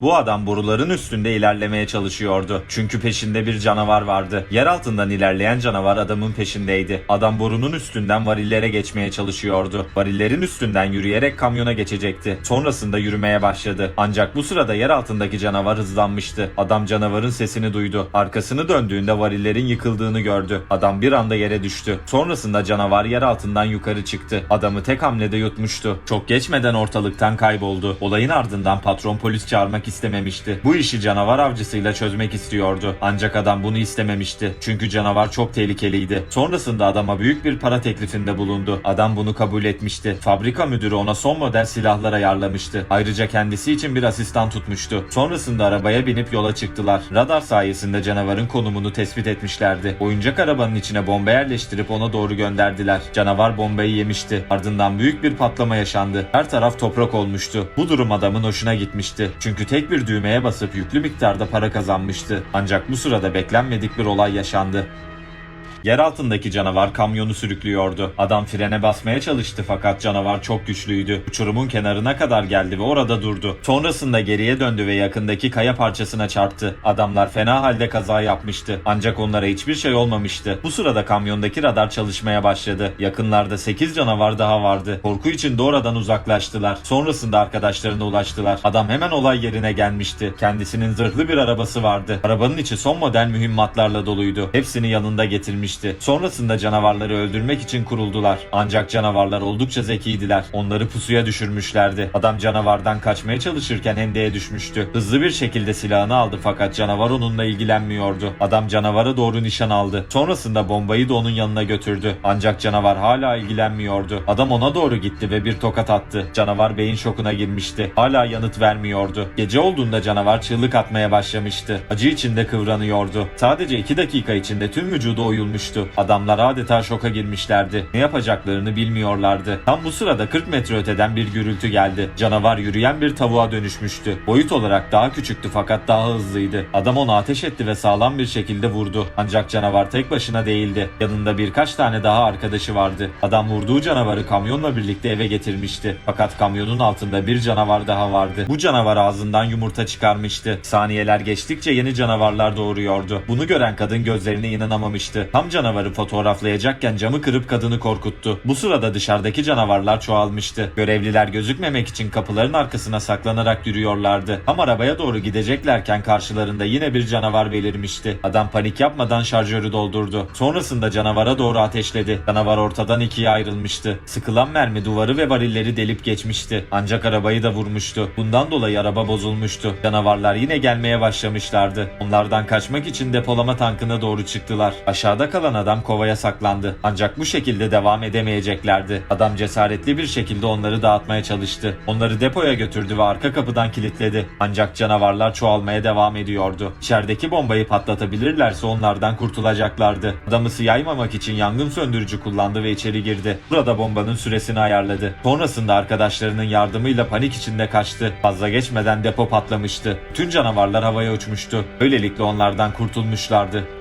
Bu adam boruların üstünde ilerlemeye çalışıyordu. Çünkü peşinde bir canavar vardı. Yer altından ilerleyen canavar adamın peşindeydi. Adam borunun üstünden varillere geçmeye çalışıyordu. Varillerin üstünden yürüyerek kamyona geçecekti. Sonrasında yürümeye başladı. Ancak bu sırada yer altındaki canavar hızlanmıştı. Adam canavarın sesini duydu. Arkasını döndüğünde varillerin yıkıldığını gördü. Adam bir anda yere düştü. Sonrasında canavar yer altından yukarı çıktı. Adamı tek hamlede yutmuştu. Çok geçmeden ortalıktan kayboldu. Olayın ardından patron polis çağırmak istememişti. Bu işi canavar avcısıyla çözmek istiyordu. Ancak adam bunu istememişti. Çünkü canavar çok tehlikeliydi. Sonrasında adama büyük bir para teklifinde bulundu. Adam bunu kabul etmişti. Fabrika müdürü ona son model silahlar ayarlamıştı. Ayrıca kendisi için bir asistan tutmuştu. Sonrasında arabaya binip yola çıktılar. Radar sayesinde canavarın konumunu tespit etmişlerdi. Oyuncak arabanın içine bomba yerleştirip ona doğru gönderdiler. Canavar bombayı yemişti. Ardından büyük bir patlama yaşandı. Her taraf toprak olmuştu. Bu durum adamın hoşuna gitmişti. Çünkü tek bir düğmeye basıp yüklü miktarda para kazanmıştı. Ancak bu sırada beklenmedik bir olay yaşandı. Yer altındaki canavar kamyonu sürüklüyordu. Adam frene basmaya çalıştı fakat canavar çok güçlüydü. Uçurumun kenarına kadar geldi ve orada durdu. Sonrasında geriye döndü ve yakındaki kaya parçasına çarptı. Adamlar fena halde kaza yapmıştı. Ancak onlara hiçbir şey olmamıştı. Bu sırada kamyondaki radar çalışmaya başladı. Yakınlarda 8 canavar daha vardı. Korku içinde oradan uzaklaştılar. Sonrasında arkadaşlarına ulaştılar. Adam hemen olay yerine gelmişti. Kendisinin zırhlı bir arabası vardı. Arabanın içi son model mühimmatlarla doluydu. Hepsini yanında getirmişti. Sonrasında canavarları öldürmek için kuruldular. Ancak canavarlar oldukça zekiydiler. Onları pusuya düşürmüşlerdi. Adam canavardan kaçmaya çalışırken hendeye düşmüştü. Hızlı bir şekilde silahını aldı fakat canavar onunla ilgilenmiyordu. Adam canavara doğru nişan aldı. Sonrasında bombayı da onun yanına götürdü. Ancak canavar hala ilgilenmiyordu. Adam ona doğru gitti ve bir tokat attı. Canavar beyin şokuna girmişti. Hala yanıt vermiyordu. Gece olduğunda canavar çığlık atmaya başlamıştı. Acı içinde kıvranıyordu. Sadece 2 dakika içinde tüm vücudu oyulmuştu. Adamlar adeta şoka girmişlerdi. Ne yapacaklarını bilmiyorlardı. Tam bu sırada 40 metre öteden bir gürültü geldi. Canavar yürüyen bir tavuğa dönüşmüştü. Boyut olarak daha küçüktü fakat daha hızlıydı. Adam onu ateş etti ve sağlam bir şekilde vurdu. Ancak canavar tek başına değildi. Yanında birkaç tane daha arkadaşı vardı. Adam vurduğu canavarı kamyonla birlikte eve getirmişti. Fakat kamyonun altında bir canavar daha vardı. Bu canavar ağzından yumurta çıkarmıştı. Saniyeler geçtikçe yeni canavarlar doğuruyordu. Bunu gören kadın gözlerine inanamamıştı. Tam canavarı fotoğraflayacakken camı kırıp kadını korkuttu. Bu sırada dışarıdaki canavarlar çoğalmıştı. Görevliler gözükmemek için kapıların arkasına saklanarak yürüyorlardı. Tam arabaya doğru gideceklerken karşılarında yine bir canavar belirmişti. Adam panik yapmadan şarjörü doldurdu. Sonrasında canavara doğru ateşledi. Canavar ortadan ikiye ayrılmıştı. Sıkılan mermi duvarı ve varilleri delip geçmişti. Ancak arabayı da vurmuştu. Bundan dolayı araba bozulmuştu. Canavarlar yine gelmeye başlamışlardı. Onlardan kaçmak için depolama tankına doğru çıktılar. Aşağıda kalan adam kovaya saklandı. Ancak bu şekilde devam edemeyeceklerdi. Adam cesaretli bir şekilde onları dağıtmaya çalıştı. Onları depoya götürdü ve arka kapıdan kilitledi. Ancak canavarlar çoğalmaya devam ediyordu. İçerideki bombayı patlatabilirlerse onlardan kurtulacaklardı. Adamı yaymamak için yangın söndürücü kullandı ve içeri girdi. Burada bombanın süresini ayarladı. Sonrasında arkadaşlarının yardımıyla panik içinde kaçtı. Fazla geçmeden depo patlamıştı. Tüm canavarlar havaya uçmuştu. Böylelikle onlardan kurtulmuşlardı.